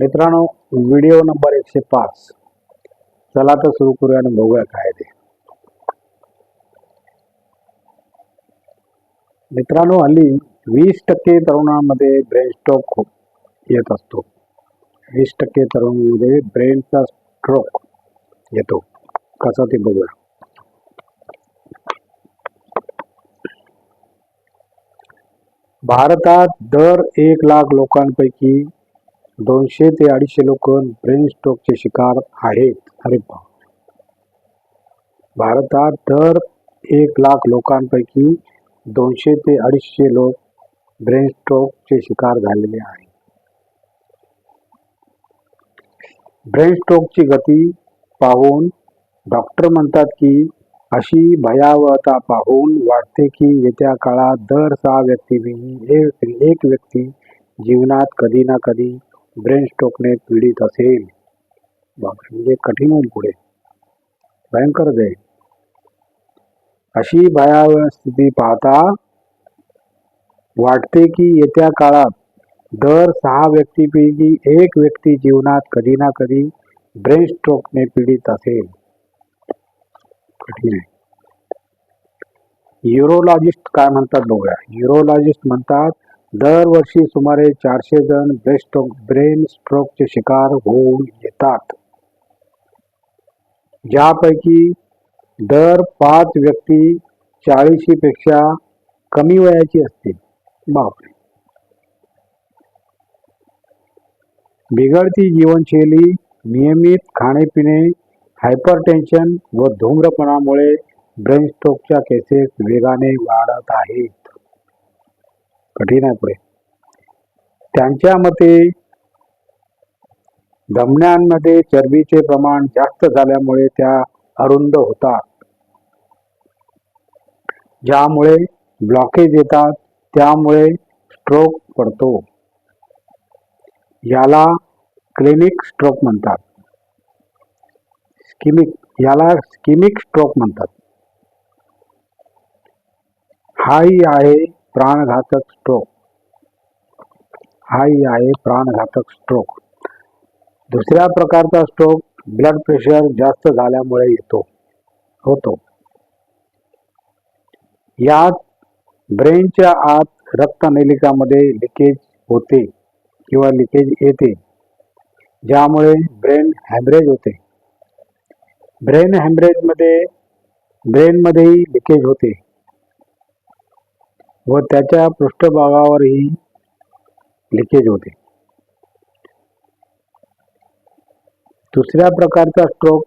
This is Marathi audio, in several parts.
मित्रांनो व्हिडिओ नंबर एकशे पाच. चला तर सुरू करूया आणि बघूया काय ते. मित्रांनो हल्ली वीस टक्के तरुणांमध्ये ब्रेन स्ट्रोक येत असतो. वीस टक्के तरुणांमध्ये ब्रेनचा स्ट्रोक येतो. कसा ते बघूया. भारतात दर एक लाख लोकांपैकी दोनशे ते अडीचशे लोक ब्रेन स्ट्रोकचे शिकार आहेत. अरे भारतात दर एक लाख लोकांपैकी दोनशे ते अडीचशे लोक ब्रेन स्ट्रोकचे शिकार झालेले आहेत. ब्रेन स्ट्रोकची गती पाहून डॉक्टर म्हणतात की अशी भयावहता पाहून वाटते की येत्या काळात दर सहा व्यक्तीपैकी एक एक व्यक्ती जीवनात कधी ना कधी ब्रेन स्ट्रोकने पीडित असेल बापरे म्हणजे कठीण होईल पुढे। भयंकर जाईल अशी भयावह स्थिती पाहता वाटते की येत्या काळात दर सहा व्यक्तीपैकी एक व्यक्ती जीवनात कधी ना कधी ब्रेन स्ट्रोकने पीडित असेल। कठीण आहे। युरोलॉजिस्ट काय म्हणतात बघूया? युरोलॉजिस्ट म्हणतात दरवर्षी सुमारे चारशे जण ब्रेस्ट ब्रेन स्ट्रोकचे शिकार होऊन येतात. ज्यापैकी दर पाच व्यक्ती चाळीशीपेक्षा कमी वयाची असतील. बापरे. बिघडती जीवनशैली नियमित खाणेपिणे हायपरटेन्शन व धूम्रपणामुळे ब्रेन स्ट्रोकच्या केसेस वेगाने वाढत आहेत कठीण आहे पुढे. त्यांच्या मते धमन्यांमध्ये चरबीचे प्रमाण जास्त झाल्यामुळे त्या अरुंद होतात. ज्यामुळे ब्लॉकेज येतात त्यामुळे स्ट्रोक पडतो. याला क्लिनिक स्ट्रोक म्हणतात. स्किमिक याला स्किमिक स्ट्रोक म्हणतात. हाही आहे प्राणघातक स्ट्रोक हाही आहे प्राणघातक स्ट्रोक दुसऱ्या प्रकारचा स्ट्रोक ब्लड प्रेशर जास्त झाल्यामुळे येतो होतो. यात ब्रेनच्या आत रक्तनलिकामध्ये लिकेज होते किंवा लिकेज येते ज्यामुळे ब्रेन हॅमरेज होते. ब्रेन हॅमरेजमध्ये ब्रेनमध्येही लिकेज होते. व त्याच्या पृष्ठभागावरही लिकेज होते. दुसऱ्या प्रकारचा स्ट्रोक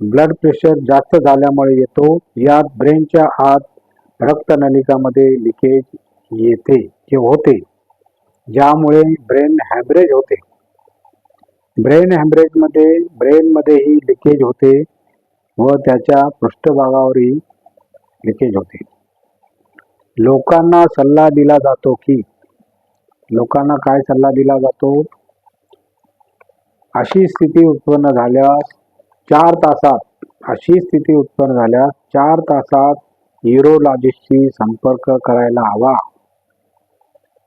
ब्लड प्रेशर जास्त झाल्यामुळे येतो. यात ब्रेनच्या आत रक्तनलिकामध्ये लिकेज येते जे होते. ज्यामुळे ब्रेन हॅमरेज होते. ब्रेन हॅमरेजमध्ये ब्रेनमध्येही लिकेज होते व त्याच्या पृष्ठभागावरही लिकेज होते. लोकांना सल्ला दिला जातो की लोकांना काय सल्ला दिला जातो? अशी स्थिती उत्पन्न झाल्यास चार तासात अशी स्थिती उत्पन्न झाल्यास चार तासात युरोलॉजिस्टशी संपर्क करायला हवा.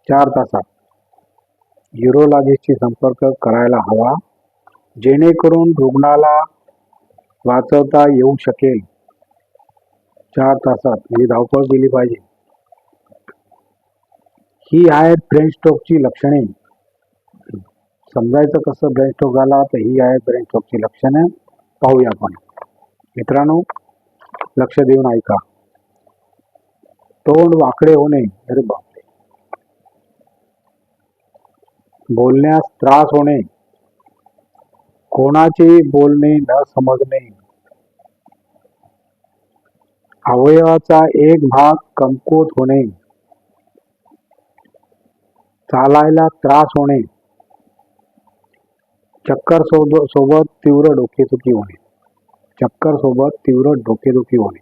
चार तासात युरोलॉजिस्टशी संपर्क करायला हवा जेणेकरून रुग्णाला वाचवता येऊ शकेल. चार तासात म्हणजे धावपळ दिली पाहिजे. ही आहेत ब्रेन स्ट्रोकची लक्षणे. समजायचं कसं ब्रेन स्ट्रोक झाला तर ही आहेत ब्रेन स्ट्रोकची लक्षणे. पाहूया आपण. मित्रांनो लक्ष देऊन ऐका. तोंड वाकडे होणे अरे बापरे. बोलण्यास त्रास होणे. कोणाचे बोलणे न समजणे. अवयवाचा एक भाग कमकुवत होणे. चालायला त्रास होणे चक्कर सोबत सोबत तीव्र डोकेदुखी होणे चक्कर सोबत तीव्र डोकेदुखी होणे.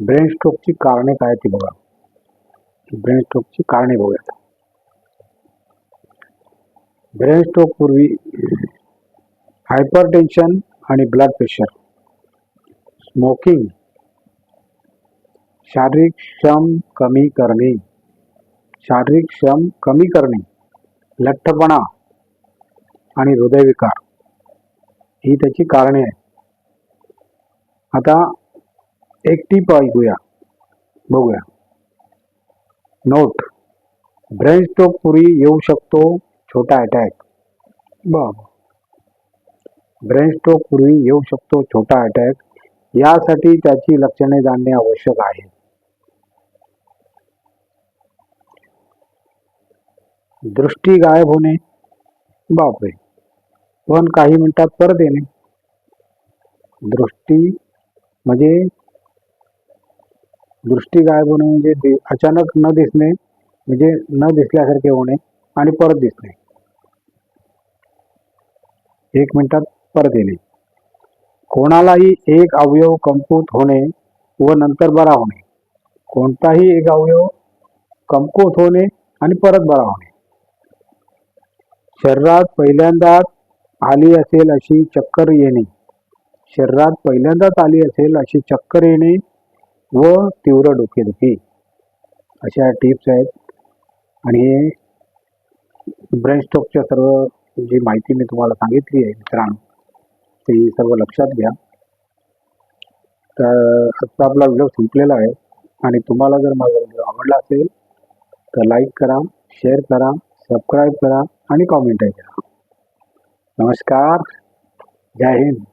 ब्रेन स्ट्रोकची कारणे काय ती बघा. ब्रेन स्ट्रोकची कारणे बघूयात. ब्रेन स्ट्रोक पूर्वी हायपरटेन्शन आणि ब्लड प्रेशर स्मोकिंग शारीरिक श्रम कमी करणे शारीरिक श्रम कमी करणे लठ्ठपणा आणि हृदयविकार ही त्याची कारणे आहेत. आता एक टीप ऐकूया बघूया. नोट ब्रेन स्ट्रोक पूर्वी येऊ शकतो छोटा अटॅक बघ ब्रेन स्ट्रोक पूर्वी येऊ शकतो छोटा अटॅक यासाठी त्याची लक्षणे जाणणे आवश्यक आहे. दृष्टी गायब होणे बापरे. पण काही मिनिटात परत येणे. दृष्टी म्हणजे दृष्टी गायब होणे म्हणजे अचानक न दिसणे म्हणजे न दिसल्यासारखे होणे आणि परत दिसणे. एक मिनिटात परत येणे. कोणालाही एक अवयव कमकुत होणे व नंतर बरा होणे. कोणताही एक अवयव कमकुत होणे आणि परत बरा होणे. शरीरात पहिल्यांदाच आली असेल अशी चक्कर येणे. शरीरात पहिल्यांदाच आली असेल अशी चक्कर येणे व तीव्र डोकेदुखी अशा टिप्स आहेत. आणि हे ब्रेनस्ट्रोकच्या सर्व जी माहिती मी तुम्हाला सांगितली आहे मित्रांनो ती सर्व लक्षात घ्या. तर आजचा आपला व्हिडिओ संपलेला आहे. आणि तुम्हाला जर माझा व्हिडिओ आवडला असेल तर लाईक करा शेअर करा सबस्क्राईब करा. आणि कॉमेंटही करा नमस्कार. जय हिंद.